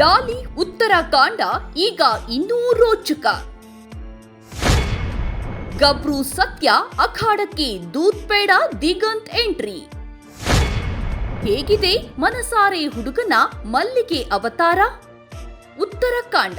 ಡಾಲಿ ಉತ್ತರಾಖಂಡ, ಈಗ ಇನ್ನೂ ರೋಚಕ. ಗಬ್ರು ಸತ್ಯ, ಅಖಾಡಕ್ಕೆ ದೂತ್ ಪೇಡ ದಿಗಂತ್ ಎಂಟ್ರಿ. ಹೇಗಿದೆ ಮನಸಾರೆ ಹುಡುಗನ ಮಲ್ಲಿಗೆ ಅವತಾರ? ಉತ್ತರಾಖಂಡ,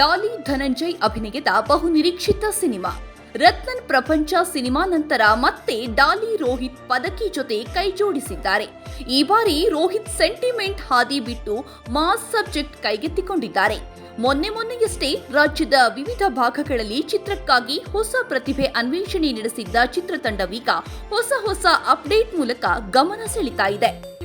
ಡಾಲಿ ಧನಂಜಯ್ ಅಭಿನಯದ ಬಹುನಿರೀಕ್ಷಿತ ಸಿನಿಮಾ. ರತ್ನನ್ ಪ್ರಪಂಚ ಸಿನಿಮಾ ನಂತರ ಮತ್ತೆ ಡಾಲಿ ರೋಹಿತ್ ಪದಕಿ ಜೊತೆ ಕೈಜೋಡಿಸಿದ್ದಾರೆ ಈ ಬಾರಿ ರೋಹಿತ್ ಸೆಂಟಿಮೆಂಟ್ ಹಾದಿ ಬಿಟ್ಟು ಮಾಸ್ ಸಬ್ಜೆಕ್ಟ್ ಕೈಗೆತ್ತಿಕೊಂಡಿದ್ದಾರೆ. ಮೊನ್ನೆ ಮೊನ್ನೆಯಷ್ಟೇ ರಾಜ್ಯದ ವಿವಿಧ ಭಾಗಗಳಲ್ಲಿ ಚಿತ್ರಕ್ಕಾಗಿ ಹೊಸ ಪ್ರತಿಭೆ ಅನ್ವೇಷಣೆ ನಡೆಸಿದ್ದ ಚಿತ್ರತಂಡವೀಗ ಹೊಸ ಹೊಸ ಅಪ್ಡೇಟ್ ಮೂಲಕ ಗಮನ ಸೆಳೀತಾ ಇದೆ.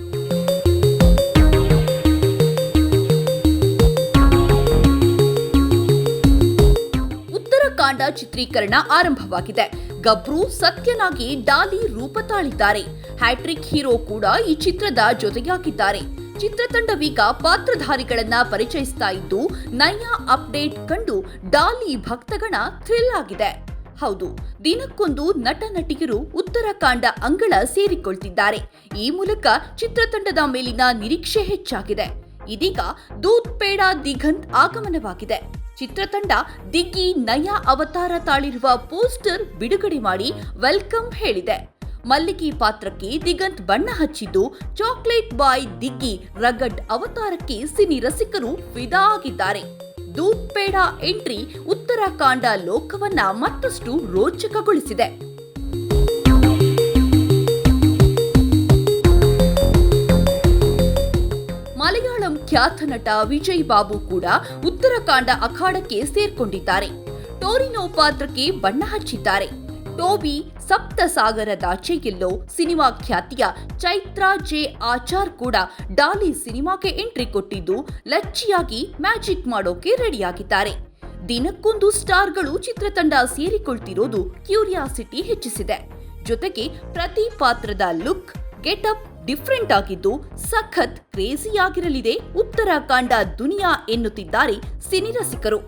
ಉತ್ತರಾಖಂಡ ಚಿತ್ರೀಕರಣ ಆರಂಭವಾಗಿದೆ. ಗಬ್ರು ಸತ್ಯನಾಗಿ ಡಾಲಿ ರೂಪ ತಾಳಿದ್ದಾರೆ ಹ್ಯಾಟ್ರಿಕ್ ಹೀರೋ ಕೂಡ ಈ ಚಿತ್ರದ ಜೊತೆಯಾಗಿದ್ದಾರೆ. ಚಿತ್ರತಂಡವೀಗ ಪಾತ್ರಧಾರಿಗಳನ್ನ ಪರಿಚಯಿಸ್ತಾ ಇದ್ದು, ನಯ ಅಪ್ಡೇಟ್ ಕಂಡು ಡಾಲಿ ಭಕ್ತಗಣ ಥ್ರಿಲ್ ಆಗಿದೆ. ಹೌದು, ದಿನಕ್ಕೊಂದು ನಟ ನಟಿಯರು ಉತ್ತರಕಾಂಡ ಅಂಗಳ ಸೇರಿಕೊಳ್ತಿದ್ದಾರೆ. ಈ ಮೂಲಕ ಚಿತ್ರತಂಡದ ಮೇಲಿನ ನಿರೀಕ್ಷೆ ಹೆಚ್ಚಾಗಿದೆ. ಇದೀಗ ದೂತ್ ಪೇಡಾ ದಿಗಂತ್ ಆಗಮನವಾಗಿದೆ. ಚಿತ್ರತಂಡ ದಿಗ್ಗಿ ನಯ ಅವತಾರ ತಾಳಿರುವ ಪೋಸ್ಟರ್ ಬಿಡುಗಡೆ ಮಾಡಿ ವೆಲ್ಕಮ್ ಹೇಳಿದೆ. ಮಲ್ಲಿಗೆ ಪಾತ್ರಕ್ಕೆ ದಿಗಂತ್ ಬಣ್ಣ ಹಚ್ಚಿದ್ದು, ಚಾಕ್ಲೇಟ್ ಬಾಯ್ ದಿಗ್ಗಿ ರಗಡ್ ಅವತಾರಕ್ಕೆ ಸಿನಿ ರಸಿಕರು ಫಿದಾ ಆಗಿದ್ದಾರೆ ಪೇಡ ಎಂಟ್ರಿ ಉತ್ತರಾಖಂಡ ಲೋಕವನ್ನ ಮತ್ತಷ್ಟು ರೋಚಕಗೊಳಿಸಿದೆ. ಮಲಯಾಳಂ ಖ್ಯಾತ ನಟ ವಿಜಯ್ ಬಾಬು ಕೂಡ ಉತ್ತರಾಖಂಡ ಅಖಾಡಕ್ಕೆ ಸೇರ್ಕೊಂಡಿದ್ದಾರೆ. ಟೋರಿನೋ ಪಾತ್ರಕ್ಕೆ ಬಣ್ಣ ಹಚ್ಚಿದ್ದಾರೆ. ಟೋಬಿ ಸಪ್ತ ಸಾಗರದಾಚೆ ಎಲ್ಲೋ ಸಿನಿಮಾ ಖ್ಯಾತಿಯ ಚೈತ್ರಾ ಜೆ ಆಚಾರ್ ಕೂಡ ಡಾಲಿ ಸಿನಿಮಾಗೆ ಎಂಟ್ರಿ ಕೊಟ್ಟಿದ್ದು ಲಚ್ಚಿಯಾಗಿ ಮ್ಯಾಜಿಕ್ ಮಾಡೋಕೆ ರೆಡಿಯಾಗಿದ್ದಾರೆ. ದಿನಕ್ಕೊಂದು ಸ್ಟಾರ್ಗಳು ಚಿತ್ರತಂಡ ಸೇರಿಕೊಳ್ತಿರೋದು ಕ್ಯೂರಿಯಾಸಿಟಿ ಹೆಚ್ಚಿಸಿದೆ. ಜೊತೆಗೆ ಪ್ರತಿ ಪಾತ್ರದ ಲುಕ್, ಗೆಟಪ್ ಡಿಫ್ರೆಂಟ್ ಆಗಿದ್ದು ಸಖತ್ ಕ್ರೇಜಿಯಾಗಿರಲಿದೆ ಉತ್ತರಾಖಂಡ ದುನಿಯಾ ಎನ್ನುತ್ತಿದ್ದಾರೆ ಸಿನಿ ರಸಿಕರು.